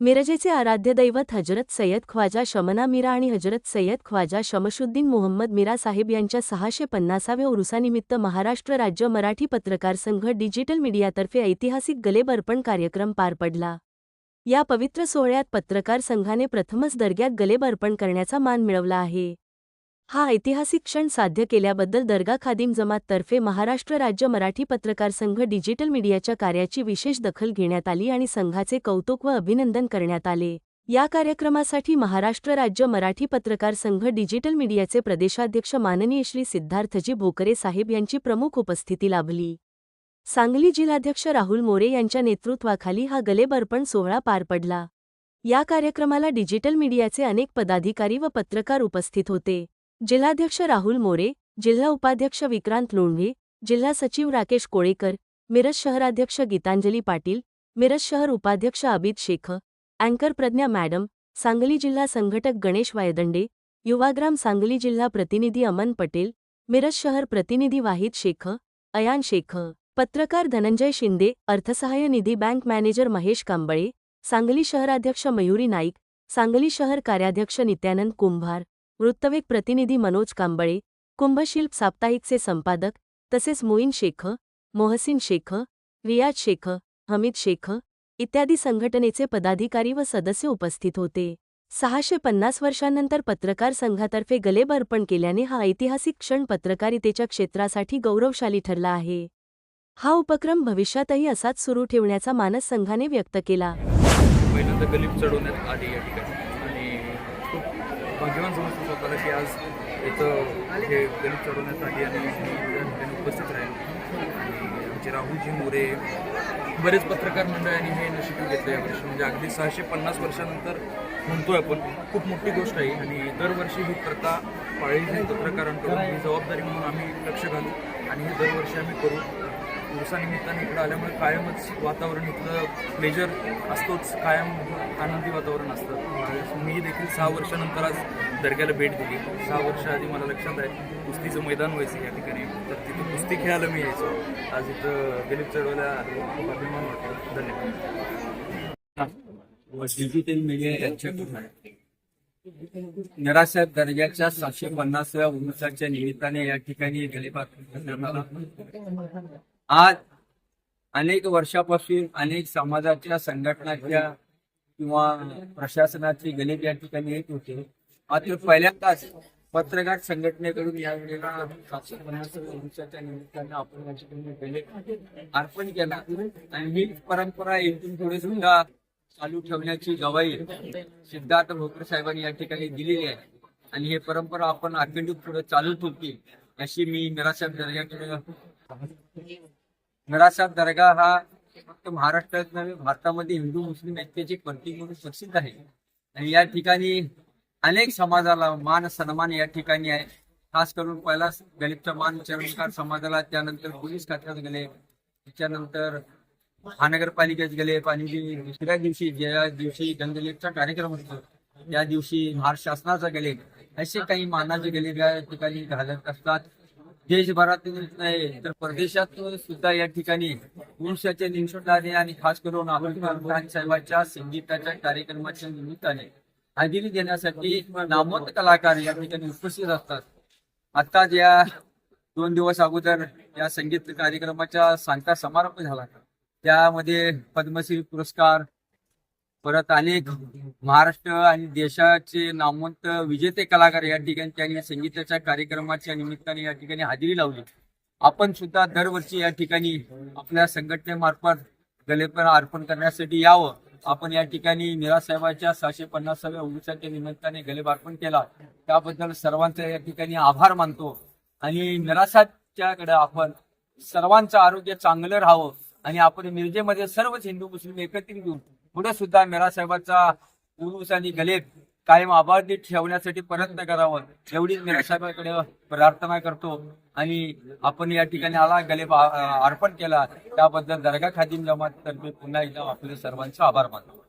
मिरजेचे आराध्य दैवत हजरत सय्यद ख्वाजा शमना मीरा आणि हजरत सय्यद ख्वाजा शमशुद्दीन मोहम्मद मीरा साहेब यांच्या सहाशे पन्नासाव्या उरुसानिमित्त महाराष्ट्र राज्य मराठी पत्रकार संघ डिजिटल मीडियातर्फे ऐतिहासिक गलेब अर्पण कार्यक्रम पार पडला. या पवित्र सोहळ्यात पत्रकार संघाने प्रथमच दर्ग्यात गलेब अर्पण करण्याचा मान मिळवला आहे. हा ऐतिहासिक क्षण साध्य केल्याबद्दल दर्गा खादिम जमाततर्फे महाराष्ट्र राज्य मराठी पत्रकार संघ डिजिटल मीडियाच्या कार्याची विशेष दखल घेण्यात आली आणि संघाचे कौतुक व अभिनंदन करण्यात आले. या कार्यक्रमासाठी महाराष्ट्र राज्य मराठी पत्रकार संघ डिजिटल मीडियाचे प्रदेशाध्यक्ष माननीय श्री सिद्धार्थजी भोकरे साहेब यांची प्रमुख उपस्थिती लाभली. सांगली जिल्हाध्यक्ष राहुल मोरे यांच्या नेतृत्वाखाली हा गलेबर्पण सोहळा पार पडला. या कार्यक्रमाला डिजिटल मीडियाचे अनेक पदाधिकारी व पत्रकार उपस्थित होते. जिल्हाध्यक्ष राहुल मोरे जिल्हा उपाध्यक्ष विक्रांत लोंढे जिल्हा सचिव राकेश कोळेकर मिरज शहराध्यक्ष गीतांजली पाटील मिरज शहर उपाध्यक्ष अबित शेख अँकर प्रज्ञा मॅडम सांगली जिल्हा संघटक गणेश वायदंडे युवाग्राम सांगली जिल्हा प्रतिनिधी अमन पटेल मिरज शहर प्रतिनिधी वाहिद शेख अयान शेख पत्रकार धनंजय शिंदे अर्थसहाय्य निधी बँक मॅनेजर महेश कांबळे सांगली शहराध्यक्ष मयुरी नाईक सांगली शहर कार्याध्यक्ष नित्यानंद कुंभार वृत्तवेक प्रतिनिधी मनोज कांबळे कुंभशिल्प साप्ताहिकचे संपादक तसेच मोईन शेख मोहसिन शेख रियाज शेख हमीद शेख इत्यादी संघटनेचे पदाधिकारी व सदस्य उपस्थित होते. सहाशे पन्नास वर्षांनंतर पत्रकार संघातर्फे गलेब अर्पण केल्याने हा ऐतिहासिक क्षण पत्रकारितेच्या क्षेत्रासाठी गौरवशाली ठरला आहे. हा उपक्रम भविष्यातही असाच सुरू ठेवण्याचा मानस संघाने व्यक्त केला. पहिल्यांदा गलीब चढवण्यात आली या ठिकाणी. आणि खूप भाग्यवान समजतो की आज इथं हे गणित चढवण्यात आली आणि मी या उपस्थित राहील. आणि आमचे राहुलजी मोरे बरेच पत्रकार मंडळांनी हे इनिशिएटिव्ह घेतलं यावर्षी म्हणजे अगदी सहाशे पन्नास वर्षानंतर म्हणतोय आपण खूप मोठी गोष्ट आहे. आणि दरवर्षी ही प्रथा पाळली पत्रकारांकडून ही जबाबदारी म्हणून आम्ही लक्ष घालू आणि हे दरवर्षी आम्ही करू. दिवसानिमित्ताने इकडं आल्यामुळे कायमच वातावरण इथलं प्लेजर असतोच. कायम आनंदी वातावरण असतं. मी देखील सहा वर्षानंतर आज दर्ग्याला भेट दिली. सहा वर्ष आधी मला लक्षात आहे कुस्तीचं मैदान व्हायचं या ठिकाणी. तर तिथं कुस्ती खेळायला मी यायचो. आज इथं दिलीप चढवल्या खूप अभिमान वाटतो. धन्यवाद. व डिजिटल सातशे पन्नासव्या उन्नसाच्या निमित्ताने या ठिकाणी गलिबात आज अनेक वर्षापासून अनेक समाजाच्या संघटनाच्या किंवा प्रशासनाची गणित या ठिकाणी येत होते. मात्र पहिल्यांदाच पत्रकार संघटनेकडून यावेळेला सातशे पन्नासव्या निमित्ताने आपण या ठिकाणी अर्पण केला. आणि ही परंपरा इथून पुढे सुद्धा चालू ठेवण्याची गवाही सिद्धार्थ भोकर साहेबांनी या ठिकाणी दिलेली आहे. आणि हे परंपरा आपण अखंडित पुढे चालू ठेवतील अशी मी निराशा दर्गाकडे मिरासाहेब दर्गा हा फक्त महाराष्ट्रात नव्हे भारतामध्ये हिंदू मुस्लिम ऐक्याचे प्रतीक म्हणून प्रसिद्ध आहे. आणि या ठिकाणी अनेक समाजाला मान सन्मान या ठिकाणी आहे. खास करून पहिला गलितचा मान चरणकार समाजाला त्यानंतर पोलीस खात्यात गेले. त्याच्यानंतर महानगरपालिकेत गेले. आणि दुसऱ्या दिवशी ज्या दिवशी गंगलेपचा कार्यक्रम होतो त्या दिवशी महाराष्ट्र शासनाचा गेले. असे काही मानाचे गेले. या ठिकाणी घालत असतात. देशभरातूनच नाही. तर परदेशातून सुद्धा या ठिकाणी पुरुषाच्या निमित्ताने आणि खास करून साहेबांच्या संगीताच्या कार्यक्रमाच्या निमित्ताने हजेरी देण्यासाठी नामवंत कलाकार या ठिकाणी उपस्थित असतात. आता या दोन दिवस अगोदर या संगीत कार्यक्रमाचा सांगता समारंभ झाला. त्यामध्ये पद्मश्री पुरस्कार परत अनेक महाराष्ट्र आणि देशाचे नामवंत विजेते कलाकार या ठिकाणी त्यांनी संगीताच्या कार्यक्रमाच्या निमित्ताने या ठिकाणी हजेरी लावली. आपण सुद्धा दरवर्षी या ठिकाणी आपल्या संघटनेमार्फत गलेपण अर्पण करण्यासाठी यावं. आपण या ठिकाणी निरासाहेबाच्या सहाशे पन्नासाव्या उरुसाच्या निमित्ताने गलेब अर्पण केला. त्याबद्दल सर्वांचा या ठिकाणी आभार मानतो. आणि निरासाच्याकडे आपण सर्वांचं आरोग्य चांगलं राहावं आणि आपण मिरजेमध्ये सर्वच हिंदू मुस्लिम एकत्रित येऊन पुढे सुद्धा मेरा साहेबांचा उरुस आणि गलेब कायम आबादी ठेवण्यासाठी प्रयत्न करावा. एवढीच मेरा साहेबांकडे प्रार्थना करतो. आणि आपण या ठिकाणी आला गलेब अर्पण केला. त्याबद्दल दर्गा खादिम जमात तर्फे पुन्हा एकदा आपले सर्वांचे आभार मानतो.